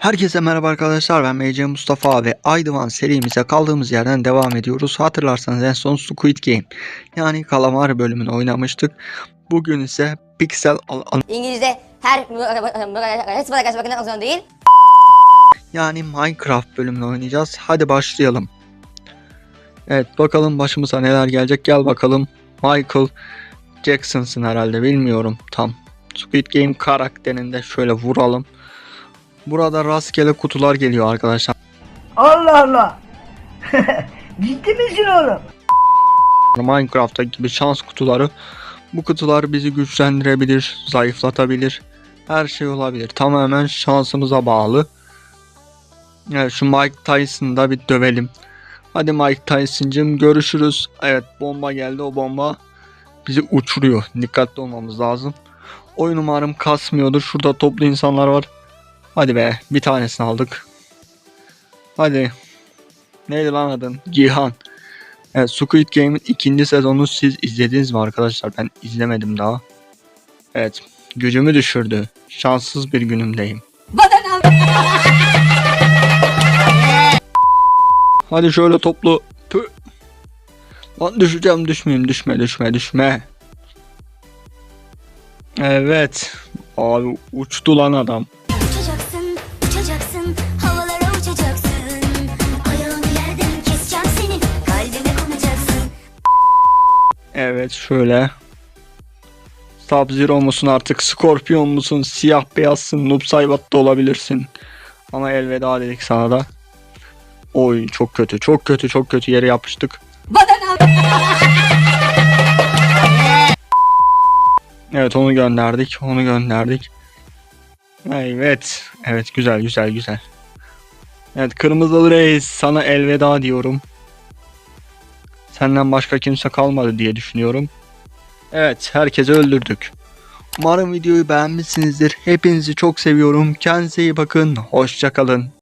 Herkese merhaba arkadaşlar ben MC Mustafa ve Aydıvan serimize kaldığımız yerden devam ediyoruz. Hatırlarsanız en son Squid Game yani Kalamar bölümünü oynamıştık. Bugün ise Pixel al- İngilizce her değil. yani Minecraft bölümünü oynayacağız. Hadi başlayalım. Evet bakalım başımıza neler gelecek gel bakalım. Michael Jackson'sın herhalde bilmiyorum tam. Squid Game karakterinde şöyle vuralım. Burada rastgele kutular geliyor arkadaşlar. Allah Allah. Ciddi misin oğlum? Minecraft'ta gibi şans kutuları. Bu kutular bizi güçlendirebilir, zayıflatabilir. Her şey olabilir. Tamamen şansımıza bağlı. Evet şu Mike Tyson'ı da bir dövelim. Hadi Mike Tyson'cım görüşürüz. Evet bomba geldi o bomba bizi uçuruyor. Dikkatli olmamız lazım. Oyun umarım kasmıyordur. Şurada toplu insanlar var. Hadi be bir tanesini aldık. Hadi. Neydi lan adın? Gihan. Evet, Squid Game'in ikinci sezonunu siz izlediniz mi arkadaşlar? Ben izlemedim daha. Evet, gücümü düşürdü. Şanssız bir günümdeyim. Hadi şöyle toplu. Pü. Lan düşeceğim düşmeyeyim düşme düşme düşme. Evet. Abi uçtu lan adam. Evet şöyle. Sub-Zero musun artık? Scorpion musun? Siyah beyazsın. Noob Saibot da olabilirsin. Ama elveda dedik sana da. Oy çok kötü. Çok kötü. Çok kötü yere yapıştık. Evet onu gönderdik. Onu gönderdik. Evet. Evet güzel güzel güzel. Evet Kırmızılı Reis sana elveda diyorum. Senden başka kimse kalmadı diye düşünüyorum. Evet, herkesi öldürdük. Umarım videoyu beğenmişsinizdir. Hepinizi çok seviyorum. Kendinize iyi bakın. Hoşçakalın.